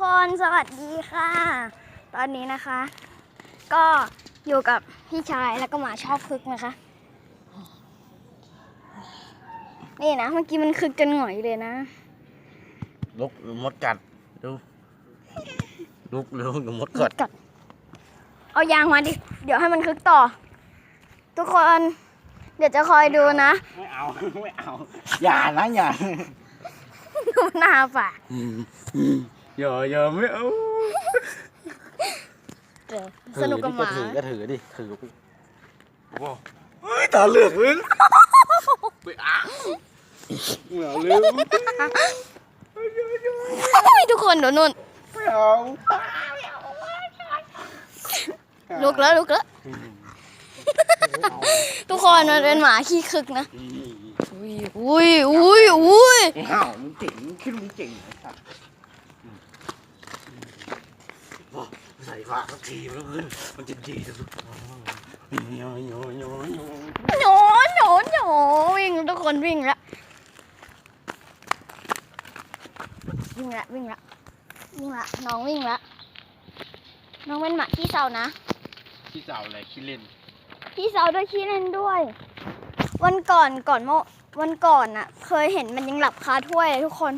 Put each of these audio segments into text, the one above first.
คนสวัสดีค่ะ ตอนนี้นะคะ ก็อยู่กับพี่ชายแล้วก็หมาชอบคึกนะคะ นี่นะ เมื่อกี้มันคึกจนหงอยเลยนะ ลุกมดกัดดูลุกเร็วเดี๋ยวมดกัดกัด เอายางมาดิ เดี๋ยวให้มันคึกต่อ ทุกคน เดี๋ยวจะคอยดูนะ ไม่เอา ไม่เอา อย่านะอย่า ดูหน้าฝ่า อย่าอย่าไม่เอาเออสนุกกับหมาถือก็ถือดิถือไปว้าวเฮ้ยตาเหลือกเลยไปอะไม่เอาเร็วทุกคนเดี๋ยวนู่นไม่เอาลุกแล้วลุกแล้วทุกคนมันเป็นหมาขี้คึกนะ อุ้ยอุ้ยอุ้ยอุ้ยไอ้ห่าวมึงเจ๋งมึงคิดว่ามึงเจ๋งไอ้สัสว้าว ใส่ฟ้าสักทีแล้วขึ้นมันจะดีที่สุดโยโยโยโยโหนโหนโหนวิ่งทุกคนวิ่งละวิ่งละวิ่งละวิ่งละน้องวิ่งละน้องเป็นหมาขี้เศร้านะที่เจ้าอะไรขี้เล่นขี้เศร้าด้วยขี้เล่นด้วย วันก่อนก่อนเมื่อวันก่อนน่ะเคยเห็นมันยังหลับคาถ้วยเลยทุกคน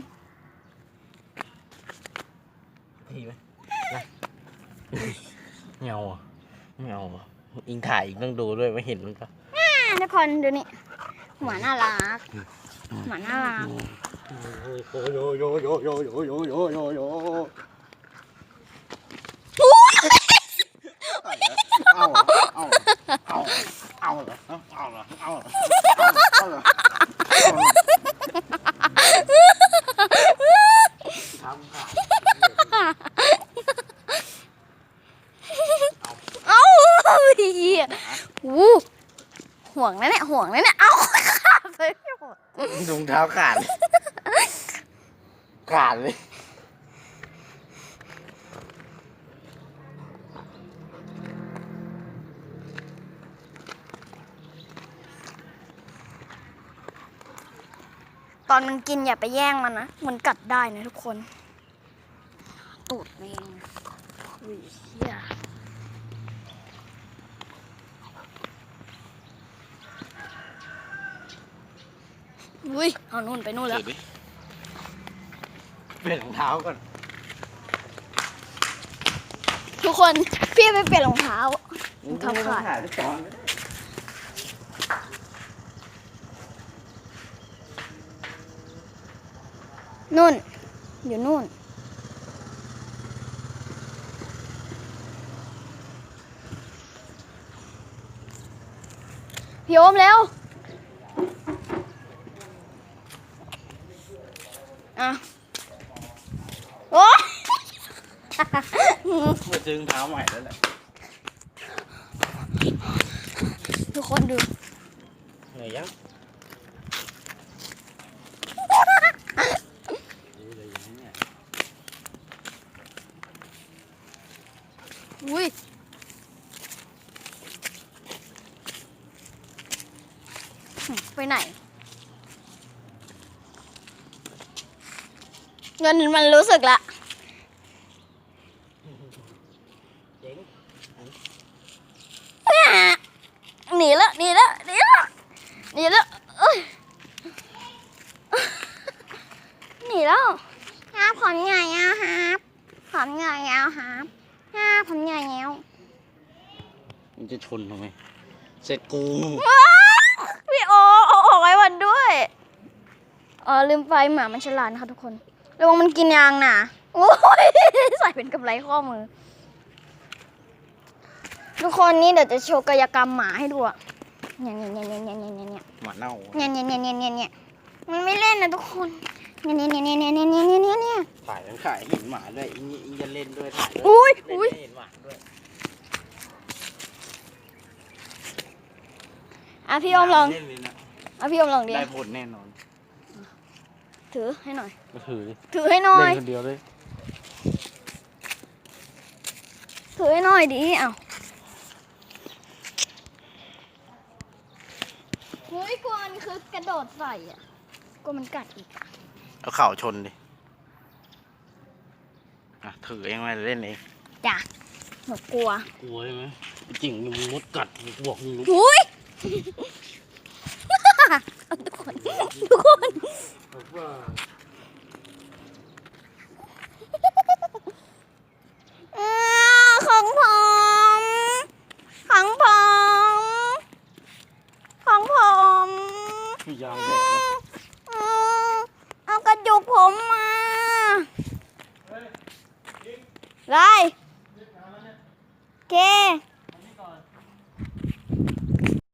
ทีไหม เงาอะเงาอะอิงถ่ายอีกต้องดูด้วยไม่เห็นมันก็อะทุกคนดูนี่หมาน่ารักหมาน่ารักโยโยโยโยโยโยโยโยโยโยเอาเอาเอาเอาเหรอเอาเหรอเอาเหรอเอาเหรอทำค่ะ เอ้าเหี้ยวู้ ห่วงนะเนี่ยห่วงนะเนี่ยเอ้าขาดไปไม่หมดถุงเท้าขาด ขาดเลยตอนมันกินอย่าไปแย่งมันนะ มันกัดได้นะทุกคน ตูดแมงอุ้ยเหี้ย อุ้ยเอานู่นไปนู่นแล้ว เปลี่ยนรองเท้าก่อน ทุกคนพี่ไปเปลี่ยนรองเท้ารองเท้าขาดถ่ายได้ตอนก็ได้นู่น อยู่นู่น พี่โอมเร็ว อะโอ้มาซื้อรองเท้าใหม่แล้วแหละทุกคนดูเหนื่อยยังดูเลยอย่างนี้เนี่ยอุ้ยไปไหน เงินมันรู้สึกละ เจ๋งหนีแล้วหนีแล้วหนีแล้วหนีแล้วเอ้ยหนีแล้วฮาผมใหญ่แล้วครับผมใหญ่แล้วครับฮาผมใหญ่แล้วมันจะชนทำไมเสร็จกูว้าวพี่โอเอาออกไว้วันด้วยอ๋อลืมไปหมามันฉลาดนะคะทุกคน ระวังมันกินยางนะโอ้ยใส่เป็นกำไรข้อมือ ทุกคนนี่เดี๋ยวจะโชว์กายกรรมหมาให้ดูอะเนี่ยเนี่ยเนี่ยเนี่ยเนี่ยเนี่ยเนี่ยหมาเน่าเนี่ยเนี่ยเนี่ยเนี่ยเนี่ยเนี่ยมันไม่เล่นนะทุกคนเนี่ยเนี่ยเนี่ยเนี่ยเนี่ยเนี่ยเนี่ยเนี่ยเนี่ยถ่ายทั้งถ่ายเห็นหมาด้วยอิงอิงจะเล่นด้วยถ่ายด้วยอุ้ยเล่นอุ้ยให้เห็นหมาด้วยอะพี่อมลองเล่นเลยนะอะพี่อมลองดิได้ผลแน่นอน ถือให้หน่อย ก็ถือดิถือให้หน่อย เล่นคนเดียวเลยถือให้หน่อยดิเอ้าเฮ้ยกลัวมันคือกระโดดใส่อะกลัวมันกัดอีกอะเอาเข่าชนดิเออะถือเองไว้เล่นเอง จ้ะหนูกลัวกลัวใช่ไหมจริงมึงมดกัดบวกมึงอุ้ยทุกคนทุกคน อ่าของผม ของผม ของผมยาวแบบอืมเอากระจุกผมมาไรโอเค